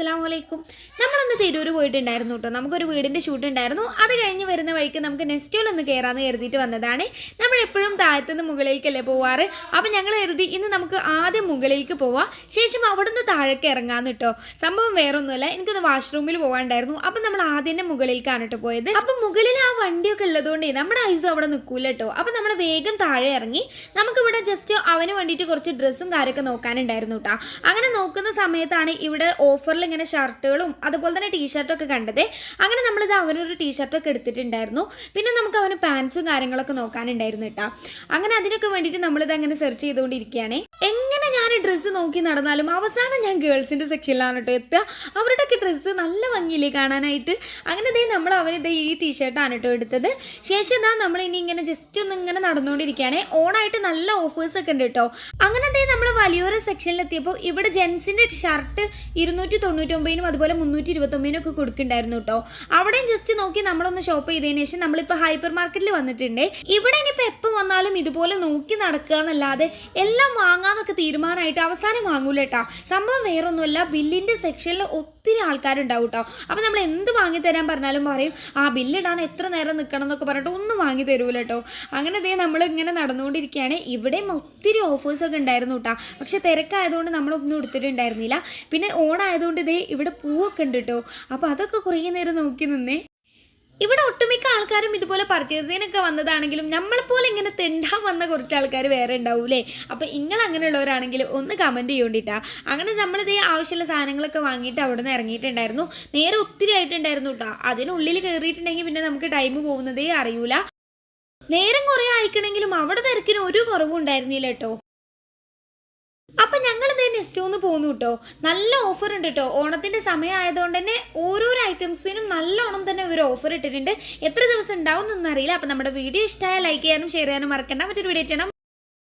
അസ്സാം വലൈക്കും നമ്മളന്ന് തിരൂർ പോയിട്ടുണ്ടായിരുന്നു കേട്ടോ നമുക്കൊരു വീടിന്റെ ഷൂട്ട് ഉണ്ടായിരുന്നു. അത് കഴിഞ്ഞ് വരുന്ന വഴിക്ക് നമുക്ക് നെക്സ്റ്റിൽ ഒന്ന് കയറാമെന്ന് കരുതിയിട്ട് വന്നതാണ്. നമ്മൾ എപ്പോഴും താഴത്തുനിന്ന് മുകളിലേക്കല്ലേ പോവാറ്? അപ്പം ഞങ്ങൾ കരുതി ഇന്ന് നമുക്ക് ആദ്യം മുകളിലേക്ക് പോവാം. ശേഷം അവിടുന്ന് താഴേക്ക് ഇറങ്ങാന്ന് കേട്ടോ സംഭവം വേറൊന്നുമല്ല. എനിക്കൊന്ന് വാഷ്റൂമിൽ പോകാണ്ടായിരുന്നു അപ്പം നമ്മൾ ആദ്യം തന്നെ മുകളിലേക്കാണ് കേട്ടോ പോയത്. അപ്പം മുകളിൽ ആ വണ്ടിയൊക്കെ ഉള്ളതുകൊണ്ടേ നമ്മുടെ ഐസ് അവിടെ നിൽക്കൂല കേട്ടോ അപ്പം നമ്മൾ വേഗം താഴെ ഇറങ്ങി. നമുക്കിവിടെ ജസ്റ്റ് അവന് വേണ്ടിയിട്ട് കുറച്ച് ഡ്രസ്സും കാര്യമൊക്കെ നോക്കാനുണ്ടായിരുന്നു കേട്ടോ അങ്ങനെ നോക്കുന്ന സമയത്താണ് ഇവിടെ ഓഫറിൽ ഇങ്ങനെ ഷർട്ടുകളും അതുപോലെ തന്നെ ടീഷർട്ടൊക്കെ കണ്ടത്. അങ്ങനെ നമ്മളിത് അവനൊരു ടീഷർട്ടൊക്കെ എടുത്തിട്ടുണ്ടായിരുന്നു. പിന്നെ നമുക്ക് അവന് പാൻസും കാര്യങ്ങളൊക്കെ നോക്കാനുണ്ടായിരുന്നു കേട്ടോ. അങ്ങനെ അതിനൊക്കെ വേണ്ടിയിട്ട് നമ്മളിത് അങ്ങനെ സെർച്ച് ചെയ്തുകൊണ്ടിരിക്കുകയാണ്. എങ്ങനെ ഞാൻ ഡ്രസ്സ് നോക്കി നടന്നാലും അവസാനം ഞാൻ ഗേൾസിന്റെ സെക്ഷനിലാണ് കേട്ടോ എത്തുക. അവരുടെയൊക്കെ ഡ്രസ്സ് നല്ല ഭംഗിയില്ലേ കാണാനായിട്ട്. അങ്ങനെ ഇതേ നമ്മൾ അവനിത് ഈ ടീഷർട്ടാണ് കേട്ടോ എടുത്തത്. ശേഷം ഇതാ നമ്മൾ ഇനി ഇങ്ങനെ ജസ്റ്റ് ഒന്ന് ഇങ്ങനെ നടന്നുകൊണ്ടിരിക്കുകയാണ്. ഓണായിട്ട് നല്ല ഓഫേഴ്സൊക്കെ ഉണ്ട് കേട്ടോ. അങ്ങനെ ദേ നമ്മൾ വലിയൊരു സെക്ഷനിലെത്തിയപ്പോൾ ഇവിടെ ജെൻസിന്റെ ഷർട്ട് ഇരുന്നൂറ്റി തൊണ്ണൂറ്റൊമ്പതിനും അതുപോലെ മുന്നൂറ്റി ഇരുപത്തൊമ്പതിനും ഒക്കെ കൊടുക്കുന്നുണ്ടായിരുന്നു കേട്ടോ. അവിടെയും ജസ്റ്റ് നോക്കി നമ്മളൊന്ന് ഷോപ്പ് ചെയ്തതിന് ശേഷം നമ്മളിപ്പോൾ ഹൈപ്പർ മാർക്കറ്റിൽ വന്നിട്ടുണ്ട്. ഇവിടെ ഇനിയിപ്പോൾ എപ്പോൾ വന്നാലും ഇതുപോലെ നോക്കി നടക്കുക എന്നല്ലാതെ എല്ലാം വാങ്ങാമെന്നൊക്കെ തീരുമാനമായിട്ട് അവസാനം വാങ്ങൂല കേട്ടോ. സംഭവം വേറൊന്നുമല്ല ബില്ലിന്റെ സെക്ഷനിൽ ഒത്തിരി ആൾക്കാരുണ്ടാവും കേട്ടോ അപ്പോൾ നമ്മൾ എന്ത് വാങ്ങി തരാൻ പറഞ്ഞാലും പറയും ആ ബില്ലിടാൻ എത്ര നേരം നിൽക്കണം എന്നൊക്കെ പറഞ്ഞിട്ട് ഒന്നും വാങ്ങി തരൂല കേട്ടോ അങ്ങനെ ദേ നമ്മൾ ഇങ്ങനെ നടന്നുകൊണ്ടിരിക്കുകയാണ്. ഇവിടെയും ഒത്തിരി ഓഫേഴ്സൊക്കെ ഉണ്ടായിരുന്നു കേട്ടോ പക്ഷെ തിരക്കായതുകൊണ്ട് നമ്മളൊന്നും എടുത്തിട്ടുണ്ടായിരുന്നില്ല. പിന്നെ ഓണായതുകൊണ്ട് ദേ ഇവിടെ പൂവൊക്കെ ഉണ്ട് കേട്ടോ അപ്പോൾ അതൊക്കെ കുറേ നേരം നോക്കി നിന്നേ. ഇവിടെ ഒട്ടുമിക്ക ആൾക്കാരും ഇതുപോലെ പർച്ചേസ് ചെയ്യാനൊക്കെ വന്നതാണെങ്കിലും നമ്മളെപ്പോലെ ഇങ്ങനെ തെണ്ടാൻ വന്ന കുറച്ച് ആൾക്കാർ വേറെ ഉണ്ടാവൂലേ? അപ്പോൾ നിങ്ങൾ അങ്ങനെയുള്ളവരാണെങ്കിൽ ഒന്ന് കമന്റ് ചെയ്യേണ്ടിട്ടാ. അങ്ങനെ നമ്മളിതേ ആവശ്യമുള്ള സാധനങ്ങളൊക്കെ വാങ്ങിയിട്ട് അവിടെ നിന്ന് ഇറങ്ങിയിട്ടുണ്ടായിരുന്നു. നേരെ ഒത്തിരി ആയിട്ടുണ്ടായിരുന്നു കേട്ടോ അതിനുള്ളിൽ കയറിയിട്ടുണ്ടെങ്കിൽ പിന്നെ നമുക്ക് ടൈം പോകുന്നതേ അറിയൂല. നേരം കുറേ അയക്കണമെങ്കിലും അവിടെ തിരക്കിന് ഒരു കുറവും ഉണ്ടായിരുന്നില്ല കേട്ടോ അപ്പൊ ഞങ്ങൾ ഇതേ നെക്സ്റ്റ് ഒന്ന് പോന്നു കേട്ടോ നല്ല ഓഫർ ഉണ്ട് കേട്ടോ ഓണത്തിന്റെ സമയമായതുകൊണ്ട് തന്നെ ഐറ്റംസിനും നല്ലോണം തന്നെ ഒരു ഓഫർ ഇട്ടിട്ടുണ്ട്. എത്ര ദിവസം ഉണ്ടാവും എന്നൊന്നും അറിയില്ല. അപ്പോൾ നമ്മുടെ വീഡിയോ ഇഷ്ടമായ ലൈക്ക് ചെയ്യാനും ഷെയർ ചെയ്യാനും മറക്കണ്ട. മറ്റൊരു വീഡിയോ ചെയ്യണം